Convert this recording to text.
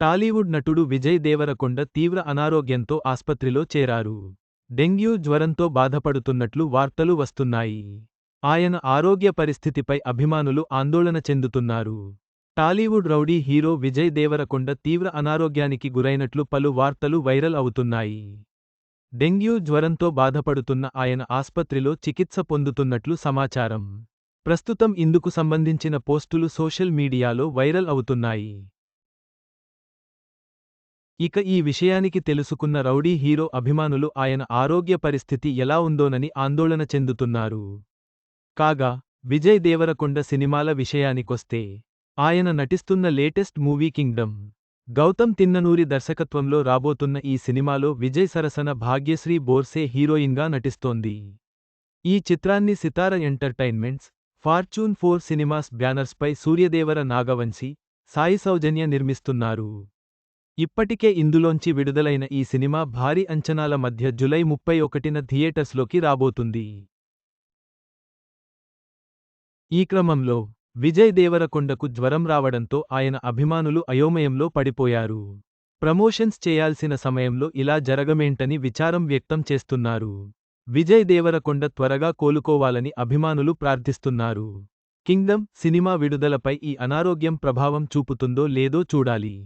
టాలీవుడ్ నటుడు విజయ్ దేవరకొండ తీవ్ర అనారోగ్యంతో ఆస్పత్రిలో చేరారు. డెంగ్యూ జ్వరంతో బాధపడుతున్నట్లు వార్తలు వస్తున్నాయి. ఆయన ఆరోగ్య పరిస్థితిపై అభిమానులు ఆందోళన చెందుతున్నారు. Tollywood rowdy hero Vijay Deverakonda తీవ్ర అనారోగ్యానికి గురైనట్లు పలు వార్తలు వైరల్ అవుతున్నాయి. డెంగ్యూ జ్వరంతో బాధపడుతున్న ఆయన ఆస్పత్రిలో చికిత్స పొందుతున్నట్లు సమాచారం. ప్రస్తుతం ఇందుకు సంబంధించిన పోస్టులు సోషల్ మీడియాలో వైరల్ అవుతున్నాయి. ఇక ఈ విషయానికి తెలుసుకున్న రౌడీ హీరో అభిమానులు ఆయన ఆరోగ్య పరిస్థితి ఎలా ఉందోనని ఆందోళన చెందుతున్నారు. కాగా విజయ్ దేవరకొండ సినిమాల విషయానికొస్తే ఆయన నటిస్తున్న latest movie Kingdom Gautam Tinnanuri దర్శకత్వంలో రాబోతున్న ఈ సినిమాలో విజయ్ సరసన భాగ్యశ్రీ బోర్సే హీరోయిన్గా నటిస్తోంది. ఈ చిత్రాన్ని Sithara entertainments fortune four cinemas బ్యానర్స్పై Suryadevara Nagavamsi Sai Soujanya నిర్మిస్తున్నారు. ఇప్పటికే ఇందులోంచి విడుదలైన ఈ సినిమా భారీ అంచనాల మధ్య జులై ముప్పై ఒకటిన థియేటర్స్లోకి రాబోతుంది. ఈ క్రమంలో విజయ్ దేవరకొండకు జ్వరం రావడంతో ఆయన అభిమానులు అయోమయంలో పడిపోయారు. ప్రమోషన్స్ చేయాల్సిన సమయంలో ఇలా జరగమేంటని విచారం వ్యక్తం చేస్తున్నారు. విజయ్ దేవరకొండ త్వరగా కోలుకోవాలని అభిమానులు ప్రార్థిస్తున్నారు. కింగ్డమ్ సినిమా విడుదలపై ఈ అనారోగ్యం ప్రభావం చూపుతుందో లేదో చూడాలి.